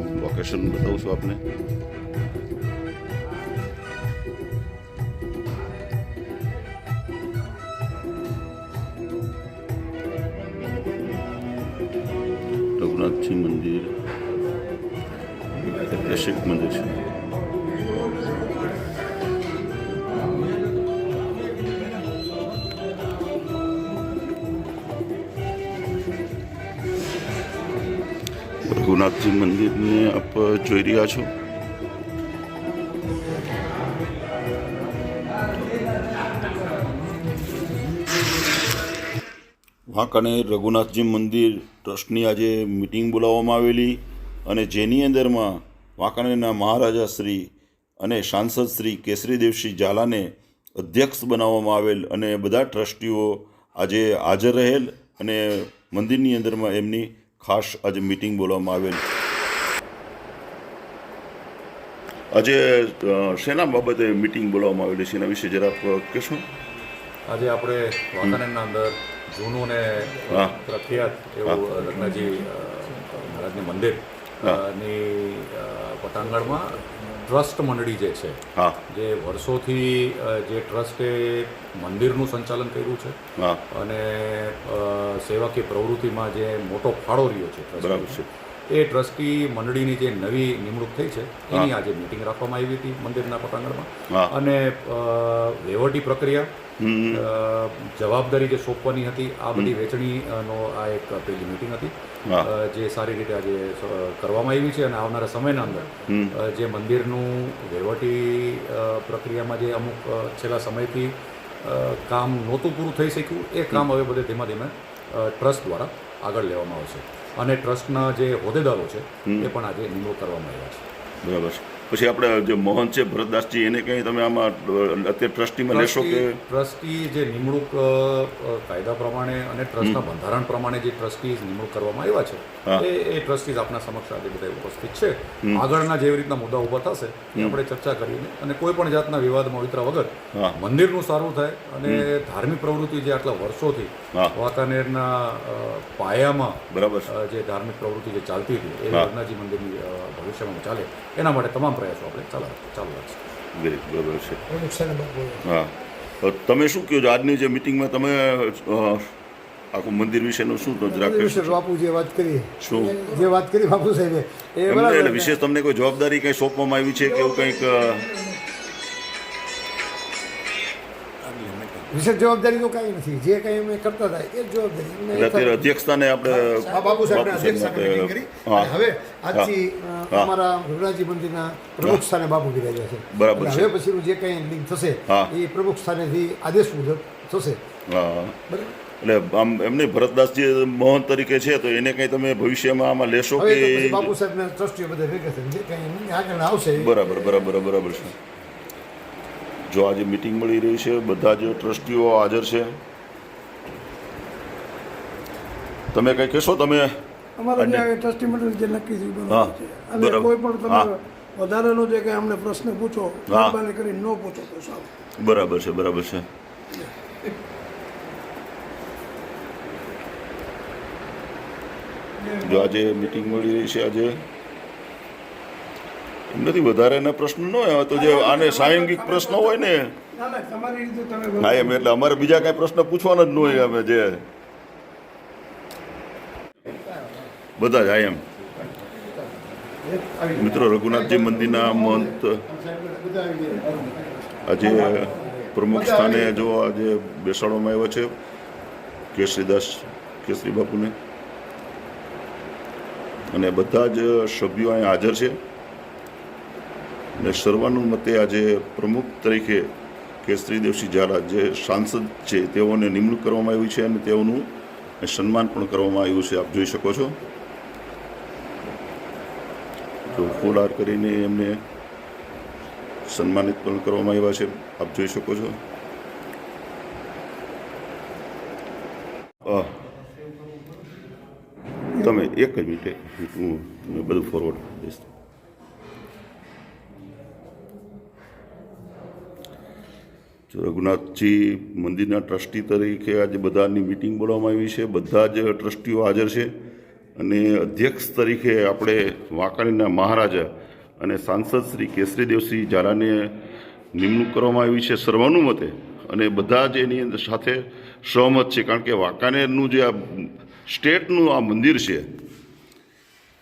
Location બતાવું છું આપને. રઘુનાથજી મંદિર. ઐતિહાસિક મંદિર છે. રઘુનાથજી મંદિરને આપ જોઈ રહ્યા છો? વાંકાને રઘુનાથજી મંદિર ટ્રસ્ટની આજે મિટિંગ બોલાવવામાં આવેલી અને જેની અંદરમાં વાંકાનેરના મહારાજા શ્રી અને સાંસદ શ્રી કેસરીદેવસિંહ ઝાલાને અધ્યક્ષ બનાવવામાં આવેલ અને બધા ટ્રસ્ટીઓ આજે હાજર રહેલ અને મંદિરની અંદરમાં એમની ખાસ આજે મિટિંગ બોલાવવામાં આવેલ. આજે શેના બાબતે મિટિંગ બોલાવવામાં આવેલી છે? એના વિશે જરાક કહેશો? આજે આપણે વાતાવરણના અંદર જૂનું ને પ્રખ્યાત એવું રત્નાજી મહારાજનું મંદિરની પટાંગણમાં ટ્રસ્ટ મંડળી જે છે જે વર્ષોથી જે ટ્રસ્ટે મંદિરનું સંચાલન કર્યું છે અને સેવાકીય પ્રવૃત્તિમાં જે મોટો ફાળો રહ્યો છે છે. એ ટ્રસ્ટી મંડળીની જે નવી નિમણૂક થઈ છે એની આજે મિટિંગ રાખવામાં આવી હતી મંદિરના. પટાંગણમાં. અને વહીવટી પ્રક્રિયા જવાબદારી જે સોંપવાની હતી. આ બધી વેચણીનો આ એક પેલી મિટિંગ હતી. જે સારી રીતે આજે કરવામાં આવી છે અને આવનારા સમયના અંદર જે મંદિરનું વહીવટી પ્રક્રિયામાં જે અમુક છેલ્લા સમયથી કામ નહોતું પૂરું થઈ શક્યું એ કામ હવે બધે ધીમે ધીમે ટ્રસ્ટ દ્વારા આગળ લેવામાં આવશે. અને ટ્રસ્ટના જે હોદ્દેદારો છે એ પણ આજે નિમણૂક કરવામાં આવ્યા છે. બરાબર છે. પછી આપણે જે મોહન છે ભરતદાસજી એને કંઈ તમે આમાં અત્યારે ટ્રસ્ટીમાં લેશો કે? ટ્રસ્ટી જે નિમણૂક કાયદા પ્રમાણે અને ટ્રસ્ટના બંધારણ પ્રમાણે જે ટ્રસ્ટી નિમણૂક કરવામાં આવ્યા છે. એ એ ટ્રસ્ટીઝ આપણા સમક્ષ આજે બધા ઉપસ્થિત છે. આગળના જેવી રીતના મુદ્દા ઊભા થશે એ આપણે ચર્ચા કરીને અને કોઈ પણ જાતના વિવાદમાં વિતરા વગર મંદિરનું સારું થાય અને ધાર્મિક પ્રવૃત્તિ જે આટલા વર્ષોથી. વાંકાનેરના પાયામાં બરાબર. જે ધાર્મિક પ્રવૃત્તિ જે ચાલતી હતી એ હા. મંદિરની ભવિષ્યમાં ચાલે એના માટે તમામ પ્રયાસો આપણે ચાલુ ચાલુ રાખશું વેરી બરાબર છે નુકસાન હા તમે શું કહો છો આજની જે મિટિંગમાં તમે આખું મંદિર વિશેનું શું તો જરાક વિશે બાપુ જે વાત કરી શું? જે વાત કરી બાપુ સાહેબે એ બરાબર એટલે વિશેષ તમને કોઈ જવાબદારી કંઈ સોંપવામાં આવી છે કે એવું કંઈક વિશેષ જવાબદારી તો કાંઈ નથી. જે કંઈ અમે કરતા હતા એ જવાબદારી. અત્યારે અધ્યક્ષતાને આપણે બાબુ સાહેબના અધ્યક્ષ સાથે કરી. હવે આજથી અમારા રઘુનાથજી મંદિરના પ્રમુખ સ્થાને બાપુ બિરાજ્યા છે. બરાબર. હવે પછીનું જે કંઈ લિંક થશે એ પ્રમુખ સ્થાનેથી આદેશ મુજબ થશે. બરાબર? એટલે આમ એમને ભરતદાસજી મોહન તરીકે છે તો એને કંઈ તમે ભવિષ્યમાં આમાં લેશો કે બાપુ સાહેબના ટ્રસ્ટીઓ બધા ભેગા થઈને જે કંઈ આગળ આવશે બરાબર બરાબર બરાબર છે. જો આજે મિટિંગ મળી રહી છે બધા જ ટ્રસ્ટીઓ હાજર છે. તમે કંઈ કહેશો? તમે અમારે ટ્રસ્ટી મંડળ જે નક્કી થયું અને કોઈ પણ હા. તમે વધારેનો જે કંઈ અમને પ્રશ્ન પૂછો મહેરબાની કરી ન પૂછો તો સારું. બરાબર છે બરાબર છે. જો આજે મિટિંગ મળી રહી છે આજે. નથી વધારેના પ્રશ્ન ન હોય. તો જે આને સાયંગિક પ્રશ્ન હોય ને. હા, એમ એટલે અમારે બીજા કાંઈ પ્રશ્ન પૂછવાના જ ન હોય અમે જે. બધા જ એમ. મિત્રો, રઘુનાથજી મંદિરના મંત. આજે પ્રમુખ સ્થાને જો આજે બેસાડવામાં આવ્યા છે, કેસરીદાસ, કેસરી બાપુને. અને બધા જ સભ્યો અહીં હાજર છે. અને સર્વાનુમતે આજે પ્રમુખ તરીકે કેસરીદેવસિંહ ઝાલા જે સાંસદ છે, તેઓને નિમણૂક કરવામાં આવી છે અને તેઓનું સન્માન પણ કરવામાં આવ્યું છે. આપ જોઈ શકો છો. તો ફૂલહાર કરીને એમને સન્માનિત પણ કરવામાં આવ્યા છે. આપ જોઈ શકો છો. તમે એક જ મિનિટે હું બધું ફોરવર્ડ કરીશ. રઘુનાથજી મંદિરના ટ્રસ્ટી તરીકે આજે બધાની મિટિંગ બોલાવવામાં આવી છે. બધા જ ટ્રસ્ટીઓ હાજર છે અને અધ્યક્ષ તરીકે આપણે વાંકાણીના મહારાજા અને સાંસદ શ્રી કેસરીદેવસિંહ ઝાલાને નિમણૂક કરવામાં આવી છે સર્વાનુમતે અને બધા જ એની અંદર સાથે સહમત છે. કારણ કે વાંકાનેરનું જે આ સ્ટેટનું આ મંદિર છે,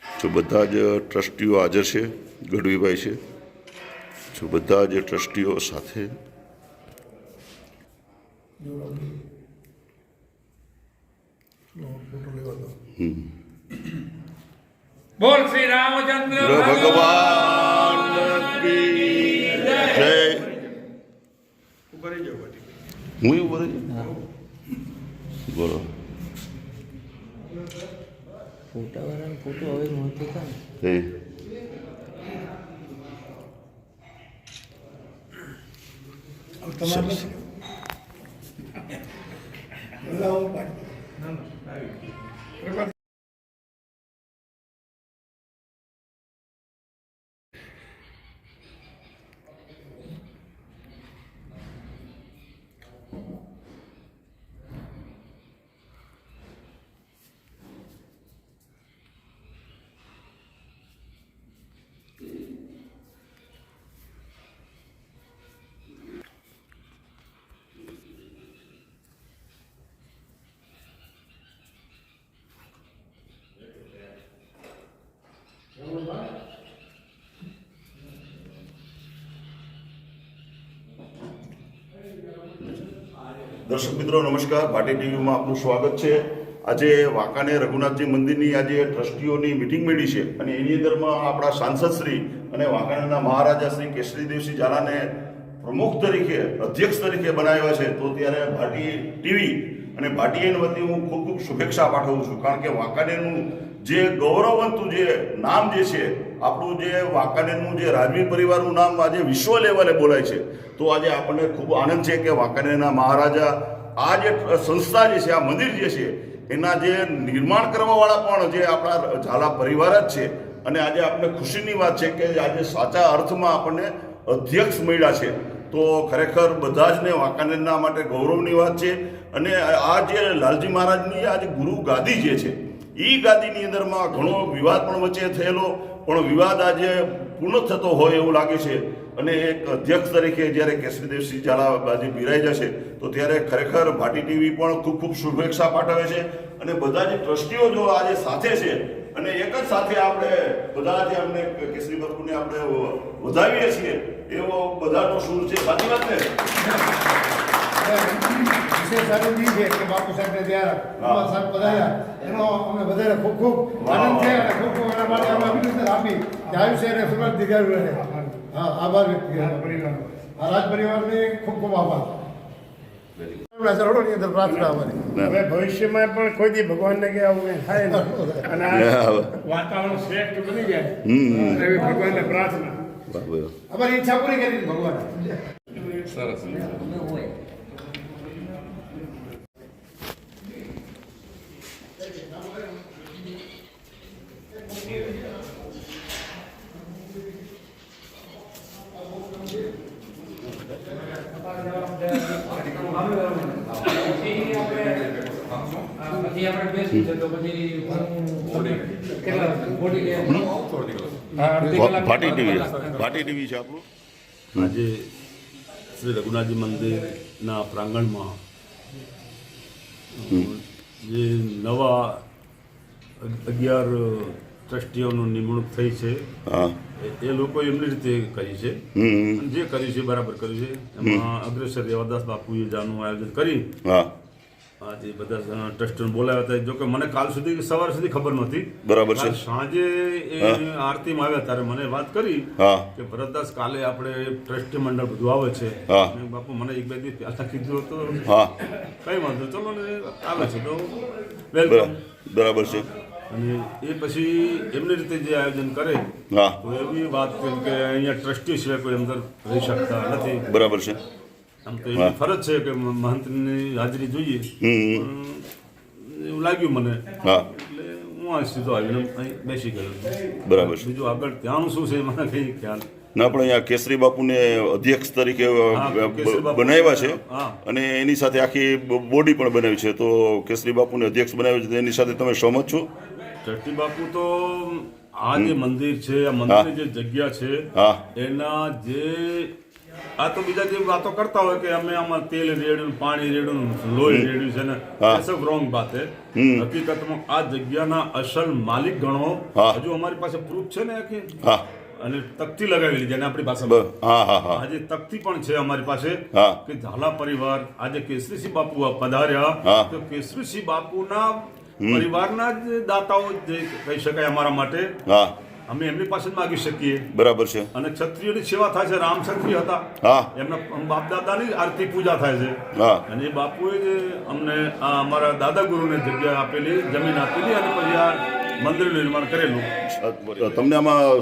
જો બધા જ ટ્રસ્ટીઓ હાજર છે, ગઢવીભાઈ છે, જો બધા જ ટ્રસ્ટીઓ સાથે ફોટો લેવા દો બોલ શ્રી રામચંદ્ર ભગવાન કી જય હું એવું બોલે બોલો ફોટાવાળાને ફોટો હવે નહોતો હતા ને હે હવે તમારે દર્શક મિત્રો, નમસ્કાર. ભાટી ટીવીમાં આપનું સ્વાગત છે. આજે વાંકાને રઘુનાથજી મંદિરની આજે ટ્રસ્ટીઓની મિટિંગ મળી છે અને એની અંદરમાં આપણા સાંસદ શ્રી અને વાંકાનેરના મહારાજા શ્રી કેસરીદેવસિંહ ઝાલાને પ્રમુખ તરીકે, અધ્યક્ષ તરીકે બનાવ્યા છે. તો ત્યારે ભાટી ટીવી અને ભાટી એન વતી હું ખૂબ ખૂબ શુભેચ્છા પાઠવું છું. કારણ કે વાંકાનેરનું જે ગૌરવવંતું જે નામ જે છે, આપણું જે વાંકાનેરનું જે રાજવી પરિવારનું નામ આજે વિશ્વ લેવલે બોલાય છે, તો આજે આપણને ખૂબ આનંદ છે કે વાંકાનેરના મહારાજા આ જે સંસ્થા જે છે, આ મંદિર જે છે, એના જે નિર્માણ કરવાવાળા પણ જે આપણા ઝાલા પરિવાર જ છે, અને આજે આપણે ખુશીની વાત છે કે આજે સાચા અર્થમાં આપણને અધ્યક્ષ મળ્યા છે, તો ખરેખર બધા જ ને વાંકાનેરના માટે ગૌરવની વાત છે, અને આ જે લાલજી મહારાજની આ જે ગુરુ ગાદી જે છે એ ગાદીની અંદરમાં ઘણો વિવાદ પણ વચ્ચે થયેલો, પણ વિવાદ આજે પૂર્ણ થતો હોય એવું લાગે છે. અને એક અધ્યક્ષ તરીકે જ્યારે કેશરીદેવસિંહ ઝાલા આજે બિરાઈ જશે, તો ત્યારે ખરેખર ભાટી ટીવી પણ ખૂબ ખૂબ શુભેચ્છા પાઠવે છે. અને બધા જે ટ્રસ્ટીઓ જો આજે સાથે છે, અને એક જ સાથે આપણે બધા જે અમને કેસરી બાપુને આપણે વધાવીએ છીએ, એવો બધાનો સૂર છે. સાચી વાત ને? વિશેષ આનંદ ઈ છે કે બાપુ સાહેબને ત્યાં ઉમા સાહેબ પધાર્યા. એનો અમે બધાને ખૂબ ખૂબ આનંદ છે અને ખૂબ ખૂબ એના માટે અમે અભિનંદન આપી કે આયુષ્ય અને સુરત દીર્ઘાયુ રહે. હા આભાર વ્યક્ત કર્યો. આ રાજ પરિવારને ખૂબ ખૂબ આભાર. એમના ચરણોની અંદર પ્રાર્થના અમારી. હવે ભવિષ્યમાં પણ કોઈ દી ભગવાનને કે આવું કંઈ થાય અને વાતાવરણ શ્રેષ્ઠ બની જાય. એવી ભગવાનને પ્રાર્થના. અમારી ઈચ્છા પૂરી કરી ભગવાન. પછી આપણે બેસી છે તો પછી કેટલા બોડી કે ભા- ભાટી ટીવી ભાટી ટીવી છે આપણું? આજે શ્રી રઘુનાથજી મંદિરના પ્રાંગણમાં જે નવા અગિયાર ટ્રસ્ટીઓનું નિમણૂક થઈ છે. એ- લોકો એમની રીતે કરી છે. જે કર્યું છે બરાબર કર્યું છે. એમાં અગ્રેસર દેવાદાસ બાપુએ જાનું આયોજન કરી હા. આજે બધા ટ્રસ્ટીઓને બોલાવ્યા હતા. જોકે મને કાલ સુધી સવાર સુધી ખબર નહોતી. બરાબર છે. સાંજે એ આરતીમાં આવ્યા ત્યારે મને વાત કરી કે ભરતદાસ કાલે આપણે ટ્રસ્ટી મંડળ બધું આવે છે. બાપુ મને એક બે દિવસ પહેલા કીધું હતું. કઈ વાંધો ચલો ને આવે છે તો વેલકમ બરાબર છે. અને એ પછી એમની રીતે જે આયોજન કરે તો એવી વાત કે અહીંયા ટ્રસ્ટી સિવાય કોઈ અંદર રહી શકતા નથી. બરાબર છે. આમ તો એની ફરજ છે કે મહંતની હાજરી જોઈએ. એવું લાગ્યું મને. હા. એટલે હું આ સીધો આવીને અહીં બેસી ગયો. બરાબર છે. બીજું આગળ ત્યાંનું શું છે? મને કંઈ ખ્યાલ ના પણ અહીંયા કેસરી બાપુને અધ્યક્ષ તરીકે. બનાવ્યા છે. અને એની સાથે આખી બોડી પણ બનાવી છે. તો કેસરી બાપુને અધ્યક્ષ બનાવ્યા છે. તો એની સાથે તમે સહમત છો? ચટ્ટી બાપુ તો આ જે મંદિર છે આ મંદિરની જે જગ્યા છે એના જે આ તો બીજા જે વાતો કરતા હોય કે અમે આમાં તેલ રેડ્યું પાણી રેડ્યું લોહી રેડ્યું છે ને સબ રોંગ વાત હે હકીકતમાં આ જગ્યાના અસલ માલિક ગણો. હજુ અમારી પાસે પ્રૂફ છે ને કે અને તકતી લગાવેલી જેને આપણી પાસે. આજે તકતી પણ છે અમારી પાસે કે ઝાલા પરિવાર આજે કેસરીસિંહ બાપુ પધાર્યા. તો કેસરીસિંહ બાપુના પરિવારના જ દાતાઓ કહી શકાય અમારા માટે. હા. અમે એમની પાસે માગી શકીએ. બરાબર છે. અને ક્ષત્રિયોની સેવા થાય છે. રામ ક્ષત્રિય હતા. હા. એમના બાપ દાદાની આરતી પૂજા થાય છે. હા. અને એ બાપુએ જે અમને આ અમારા દાદા ગુરુને જગ્યા આપેલી જમીન આપેલી અને પછી આ મંદિરનું નિર્માણ કરેલું. તમને આમાં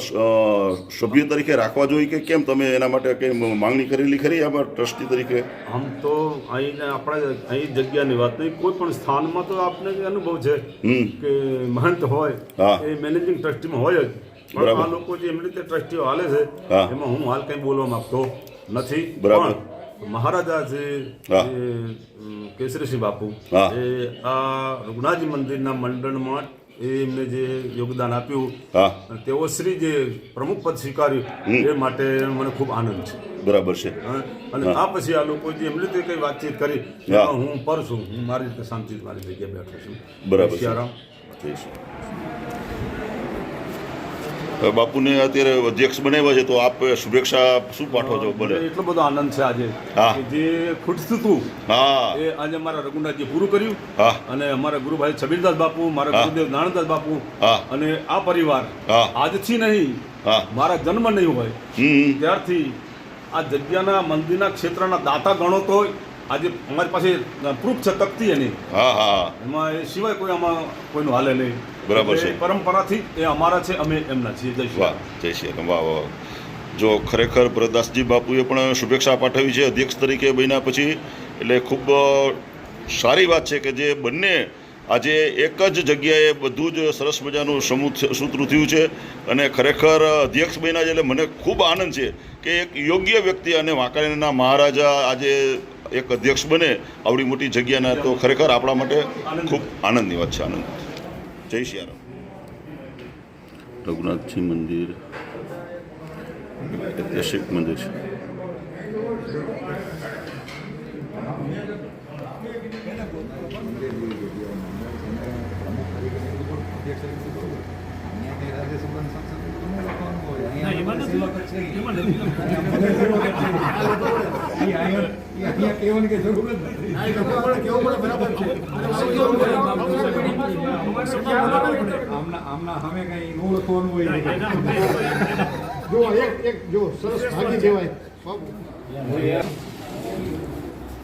સભ્ય તરીકે રાખવા જોઈએ કે કેમ? તમે એના માટે કઈ માંગણી કરેલી ખરી આમાં ટ્રસ્ટી તરીકે? આમ તો અહીં આપણા અહીં જગ્યાની વાત નહીં. કોઈ પણ સ્થાનમાં તો આપને અનુભવ છે કે મહંત હોય. એ મેનેજિંગ ટ્રસ્ટીમાં હોય જ. પણ આ લોકો જે એમની રીતે ટ્રસ્ટીઓ હાલે છે એમાં હું હાલ કંઈ બોલવા માંગતો નથી. બરાબર. મહારાજા જે, કેસરીસિંહ બાપુ એ આ રઘુનાથજી મંદિરના મંડળમાં એમને જે યોગદાન આપ્યું તેઓ શ્રી જે પ્રમુખ પદ સ્વીકાર્યું એ માટે મને ખૂબ આનંદ છે. બરાબર છે. અને આ પછી આ લોકો જે એમની રીતે કઈ વાતચીત કરી હું. પર છું. હું મારી રીતે શાંતિ મારી જગ્યાએ બેઠો છું. બરાબર છે. સિયારામ. જય શ્રી હવે બાપુને અત્યારે અધ્યક્ષ બનાવ્યા છે તો આપ શુભેચ્છા શું પાઠવો છો? બોલે. એટલો બધો આનંદ છે આજે. જે ખૂટતું હતું હા. એ આજે અમારા રઘુનાથજી પૂરું કર્યું. હા. અને અમારા ગુરુભાઈ છબીરદાસ બાપુ મારા. ગુરુદેવ નાણદાસ બાપુ હા. અને આ પરિવાર હા. આજથી નહીં હા. મારા જન્મ નહીં હોય. ત્યારથી આ જગ્યાના મંદિરના ક્ષેત્રના દાતા ગણો તો આજે અમારી પાસે પ્રૂફ છે તકતી એની. હા હા. એમાં એ સિવાય કોઈ આમાં કોઈનું હાલે નહીં. બરાબર છે. પરંપરાથી એ અમારા છે અમે એમના છીએ. વાહ જય શ્રી રામ વાહ વાહ જો ખરેખર ભરતદાસજી બાપુએ પણ શુભેચ્છા પાઠવી છે અધ્યક્ષ તરીકે બન્યા પછી એટલે ખૂબ સારી વાત છે કે જે બંને આજે એક જ જગ્યાએ બધું જ સરસ મજાનું સમૂહ સૂત્રું થયું છે અને ખરેખર અધ્યક્ષ બન્યા છે એટલે મને ખૂબ આનંદ છે કે એક યોગ્ય વ્યક્તિ અને વાંકાણીના મહારાજા આજે એક અધ્યક્ષ બને આવડી મોટી જગ્યાના તો ખરેખર આપણા માટે ખૂબ આનંદની વાત છે આનંદ. જય શ્રી રામ રઘુનાથજી મંદિર ઐતિહાસિક મંદિર છે જો એક એક જો સરસ ભાગી દેવાય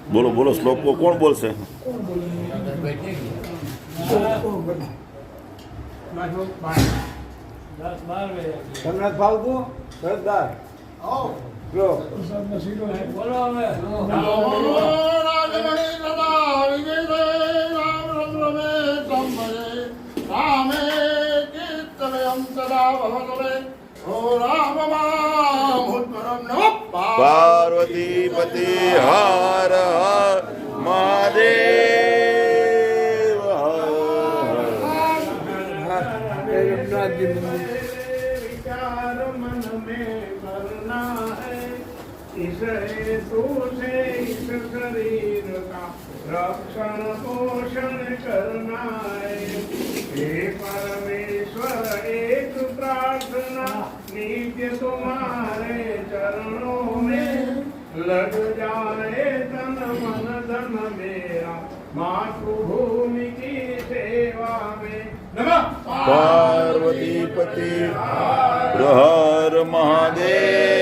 બોલો બોલો શ્લોકો કોણ બોલશે તમને ફાવતું સરદાર શરણમ સદા ભવગવે પાર્વતી પતિ હર હર મહાદેવ રક્ષણ પોષણ કરના હે પરમ नित्य तुम्हारे चरणों में लग जाए तन मन धन मेरा मातृभूमि की सेवा में नमः पार्वती पति हर महादेव